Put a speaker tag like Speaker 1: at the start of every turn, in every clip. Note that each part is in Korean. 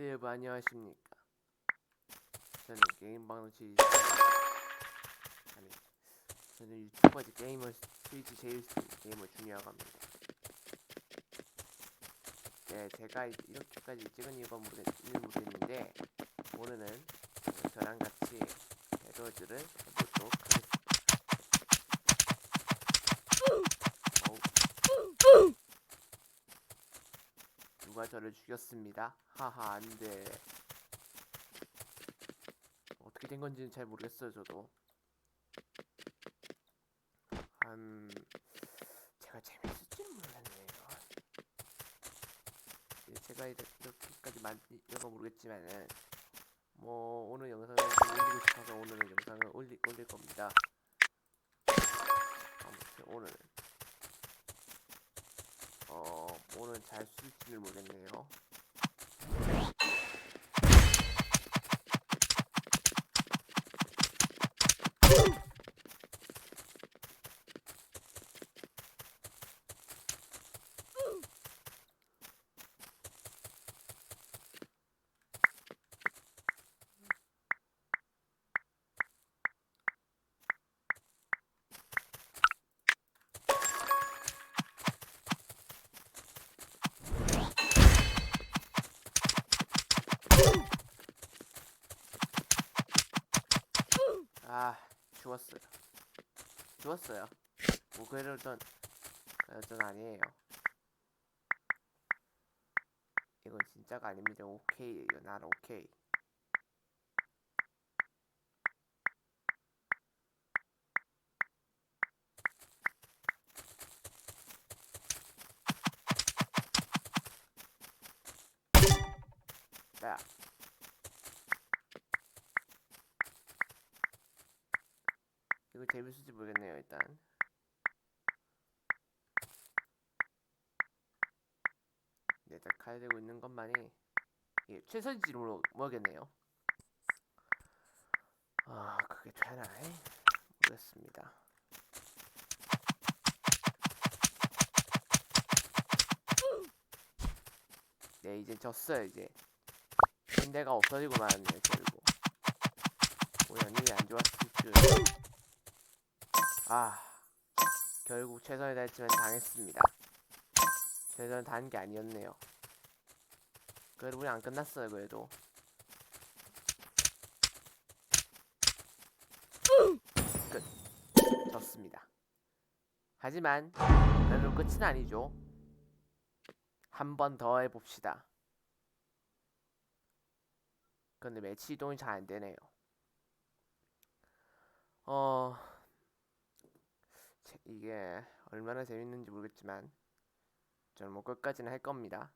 Speaker 1: 네 여러분 안녕하십니까? 저는 게임 방송 지 아니 저는 유튜버지 게이머 스위치 제일 게이머 중요하고 합니다. 네 제가 이- 이렇게까지 찍은 이유가 모르겠는데 오늘은 저랑 같이 배도즈를 해보도록 하겠습니다 어우. 누가 저를 죽였습니다. 하하 안돼. 어떻게 된 건지는 잘 모르겠어요 저도. 한 제가 재밌을지는 모르겠네요. 예, 제가 이렇- 이렇게까지 만들까 모르겠지만은 뭐 오늘 영상을 좀 올리고 싶어서 오늘은 영상을 올리, 올릴 겁니다. 아무튼 오늘 어 오늘 잘 쓸지를 모르겠네요. 아 죽었어요. 죽었어요. 뭐 그러던 그러던 아니에요. 이건 진짜가 아닙니다. 오케이예요. 난 오케이. 야. 이거 재밌을지 모르겠네요 일단. 내가 가야 되고 있는 것만이 이게 최선인지 모르, 모르겠네요. 아 그게 되나 모르겠습니다. 네 이제 졌어요 이제. 군대가 없어지고 말았네요 결국. 우연히 안줄 아, 결국 최선을 다했지만 당했습니다. 최선을 다한 게 아니었네요. 그래도 우리 안 끝났어요, 그래도. 끝. 졌습니다. 하지만, 그래도 끝은 아니죠. 한 번 더 해봅시다. 근데 매치 이동이 잘 안 되네요. 어, 제- 이게 얼마나 재밌는지 모르겠지만 저는 뭐 끝까지는 할 겁니다.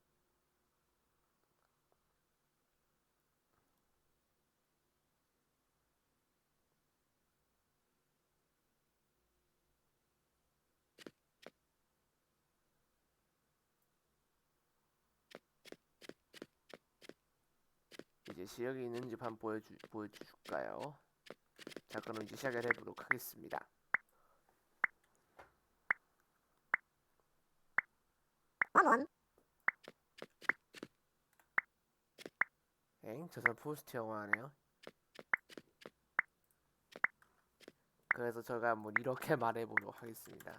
Speaker 1: 이제 시력이 있는지 한번 보여주, 보여줄까요? 자, 그럼 이제 시작을 해보도록 하겠습니다.
Speaker 2: 원원
Speaker 1: 엥? 저 사람 포스트 영화 하네요. 그래서 제가 한번 이렇게 말해보도록 하겠습니다.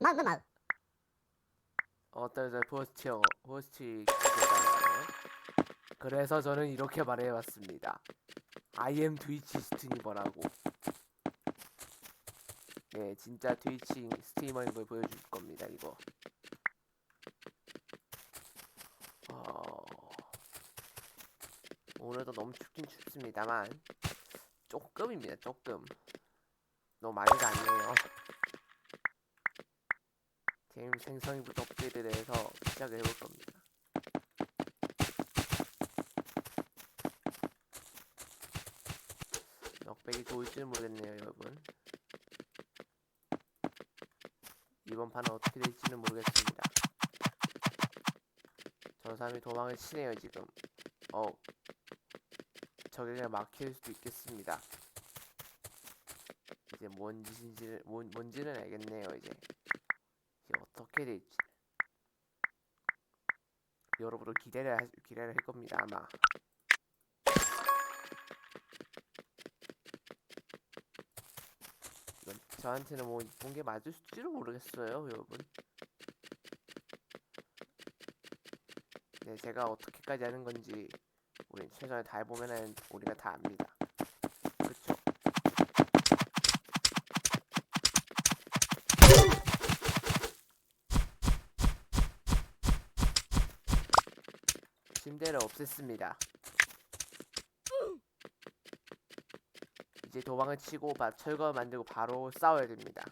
Speaker 2: 마그마
Speaker 1: 어떤 저 포스트 영화, 포스트. 그래서 저는 이렇게 말해봤습니다. I am 트위치 스트리머라고. 네, 진짜 트위치 스트리머인 걸 보여줄 겁니다, 이거. 어... 오늘도 너무 춥긴 춥습니다만 조금입니다, 조금. 너무 많이가 아니에요. 게임 생성이부터 업데이트를 해서 시작을 해볼 겁니다. 넉백이 좋을지는 모르겠네요, 여러분. 이번 판은 어떻게 될지는 모르겠습니다. 저 사람이 도망을 치네요, 지금. 어, 그냥 막힐 수도 있겠습니다. 이제 뭔 짓인지를, 뭔, 뭔지는 알겠네요, 이제. 이제 어떻게 될지. 여러분을 기대를 할, 기대를 할 겁니다 아마. 이건 저한테는 뭐 이쁜 게 맞을지도 모르겠어요 여러분. 네 제가 어떻게까지 하는 건지 우리 최선을 다해 보면은 우리가 다 압니다. 그쵸? 침대를 없앴습니다. 이제 도망을 치고 바, 철거 만들고 바로 싸워야 됩니다.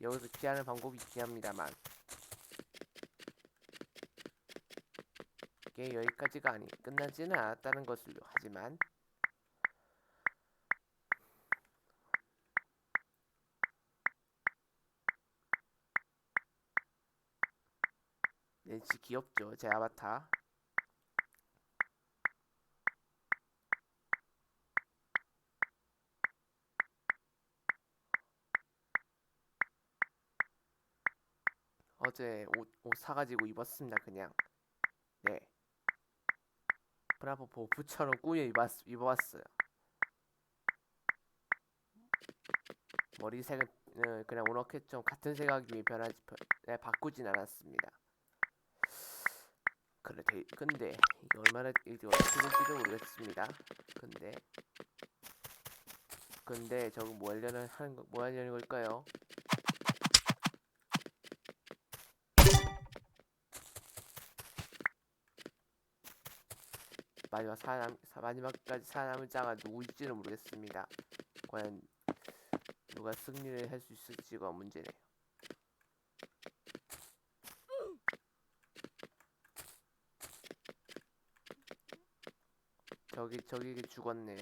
Speaker 1: 여기서 피하는 방법이 있긴 합니다만. 이게 여기까지가 아니 끝나지는 않았다는 것을 하지만 왠지 귀엽죠. 제 아바타 어제 옷, 옷 사가지고 입었습니다 그냥. 네. 브라보 보프처럼 꾸며 입었, 입어봤어요. 머리색은 어, 그냥 오너캣좀 같은 색하기 변하지 변- 네, 바꾸진 않았습니다. 그래 데, 근데 이게 얼마나 어떻게 될지도 모르겠습니다. 근데 근데 저거 뭐 하려는 하는 거, 뭐 하려는 걸까요? 마지막 살아남 사- 마지막까지 살아남은 자가 누구일지는 모르겠습니다. 과연 누가 승리를 할 수 있을지가 문제네요. 저기 저기 죽었네요.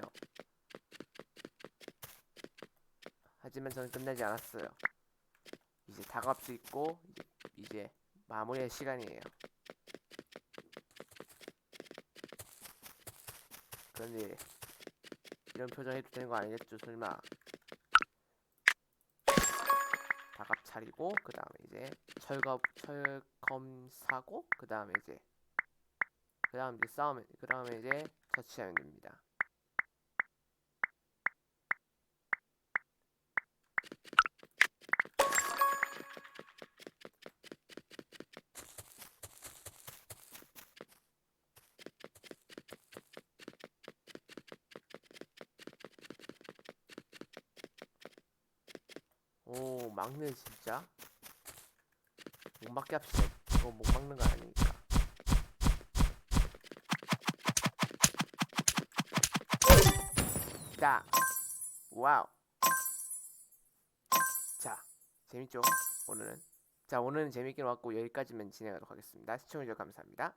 Speaker 1: 하지만 저는 끝나지 않았어요. 이제 다값수 있고 이제, 이제 마무리할 시간이에요. 그런데 이런 표정 해도 되는 거 아니겠죠 설마. 다갑 차리고 그 다음에 이제 철검 철검 사고 그 다음에 이제 그 다음 이제 싸우면 그 다음에 이제 처치하면 됩니다 오 막네 진짜? 못 막게 합시다. 이거 못 막는 거 아니니까. 자 와우. 자 재밌죠? 오늘은? 자 오늘은 재밌게 왔고 여기까지만 진행하도록 하겠습니다. 시청해주셔서 감사합니다